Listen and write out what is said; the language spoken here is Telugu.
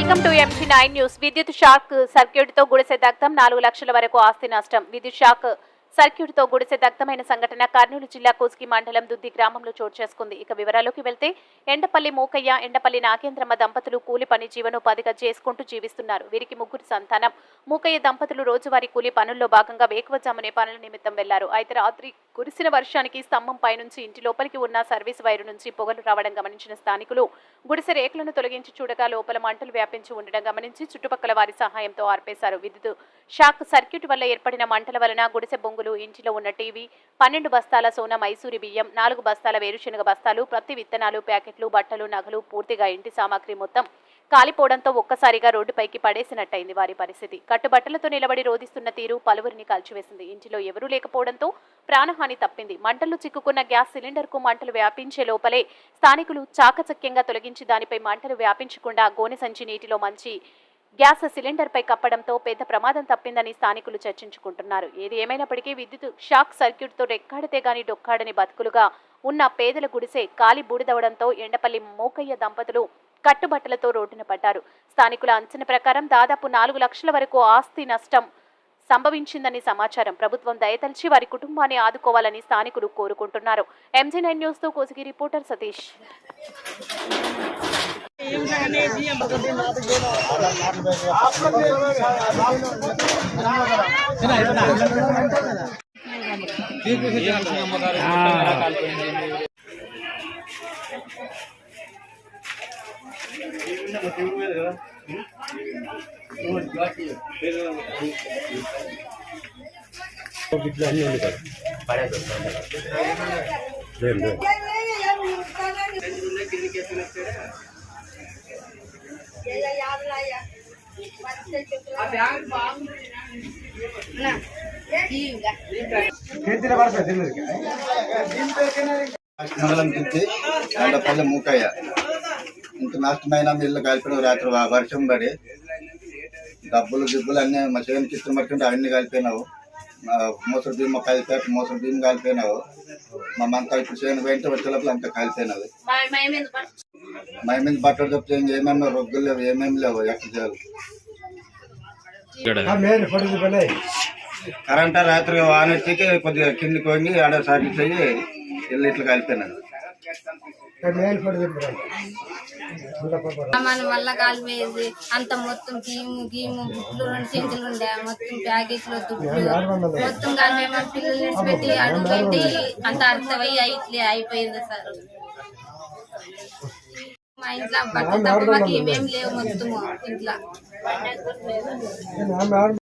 Nine news. విద్యుత్ షాక్ సర్క్యూట్తో గుడిసె దగ్ధం నాలుగు లక్షల వరకు ఆస్తి నష్టం. విద్యుత్ షాక్ సర్క్యూట్తో గుడిసె దగ్ధమైన సంఘటన కర్నూలు జిల్లా కోస్గి మండలం దుద్ది గ్రామంలో చోటు చేసుకుంది. ఇక వివరాల్లోకి వెళ్తే ఎండపల్లి మూకయ్య ఎండపల్లి నాగేంద్రమ్మ దంపతులు కూలి పని జీవనోపాధిగా చేసుకుంటూ జీవిస్తున్నారు. వీరికి ముగ్గురు సంతానం. మూకయ్య దంపతులు రోజువారీ కూలి పనుల్లో భాగంగా వేకువజామునే పనుల నిమిత్తం వెళ్ళారు. అయితే రాత్రి కురిసిన వర్షానికి స్తంభం పైనుంచి ఇంటి లోపలికి ఉన్న సర్వీస్ వైరు నుంచి పొగలు రావడం గమనించిన స్థానికులు గుడిసె రేకులను తొలగించి చూడగా లోపల మంటలు వ్యాపించి ఉండడం గమనించి చుట్టుపక్కల వారి సహాయంతో ఆర్పేశారు. విద్యుత్ షాక్ సర్క్యూట్ వల్ల ఏర్పడిన మంటల వలన గుడిసె బొంగులు ఇంటిలో ఉన్న టీవీ పన్నెండు బస్తాల సోనా మైసూరి బియ్యం నాలుగు బస్తాల వేరుశనగ బస్తాలు ప్రతి విత్తనాలు ప్యాకెట్లు బట్టలు నగలు పూర్తిగా ఇంటి సామాగ్రి మొత్తం కాలిపోవడంతో ఒక్కసారిగా రోడ్డుపైకి పడేసినట్టయింది వారి పరిస్థితి. కట్టుబట్టలతో నిలబడి రోధిస్తున్న తీరు పలువురిని కాల్చివేసింది. ఇంటిలో ఎవరూ లేకపోవడంతో ప్రాణహాని తప్పింది. మంటలు చిక్కుకున్న గ్యాస్ సిలిండర్కు మంటలు వ్యాపించే లోపలే స్థానికులు చాకచక్యంగా తొలగించి దానిపై మంటలు వ్యాపించకుండా గోనె సంచి నీటిలో మంచి గ్యాస్ సిలిండర్పై కప్పడంతో పెద్ద ప్రమాదం తప్పిందని స్థానికులు చర్చించుకుంటున్నారు. ఏది ఏమైనప్పటికీ విద్యుత్ షాక్ సర్క్యూట్తో రెక్కాడితే గాని డొక్కాడని బతుకులుగా ఉన్న పేదల గుడిసె కాలి బూడిదవడంతో ఎండపల్లి మోకయ్య దంపతులు కట్టుబట్టలతో రోడ్డున పడ్డారు. స్థానికుల అంచనా ప్రకారం దాదాపు నాలుగు లక్షల వరకు ఆస్తి నష్టం సంభవించిందని సమాచారం. ప్రభుత్వం దయతలిచి వారి కుటుంబాన్ని ఆదుకోవాలని స్థానికులు కోరుకుంటున్నారు. ఎంజీ నైన్ న్యూస్తో కోసిగి రిపోర్టర్ సతీష్. మండలం నుంచి ఆడపల్లి మూకయ్య ఇంత నష్టమైన ఇల్లు కలిపిన రాత్రి వర్షం పడి డబ్బులు గిబ్బులు అన్నీ మా చిత్రం పడుతుంటే అవన్నీ కలిపినావు. మోసరు బియ్యం మా కలిపేట మోసరు బియ్యం కలిపినావు. మా మంతా ఇప్పుడు చేను పోయింటే వచ్చే లోపల అంతా కలిపినది. మా మీద బట్టలు చెప్తే ఏమేమి రొగ్గులు లేవు ఏమేమి లేవు ఎక్కడ చేయాలి? కరెంట్ రాత్రి వానొచ్చికి కొద్దిగా కిందికి వంగి ఆడ సర్వీస్ అయ్యి ఇల్లు ఇట్లా కలిపినది మన వల్ల కాలిపోయేది అంత మొత్తం గీము గీము గుడ్లు రెండు సెంచులు ఉండే మొత్తం ప్యాకెట్లు దుడ్లు. మొత్తం కాలిపోయి మన పిల్లలు పెట్టి అడుగు పెట్టి అంత అర్థమై ఇట్లే అయిపోయింది సార్. మా ఇంట్లో బట్టలు తప్ప మాకు ఏమేమి లేవు మొత్తము ఇంట్లో.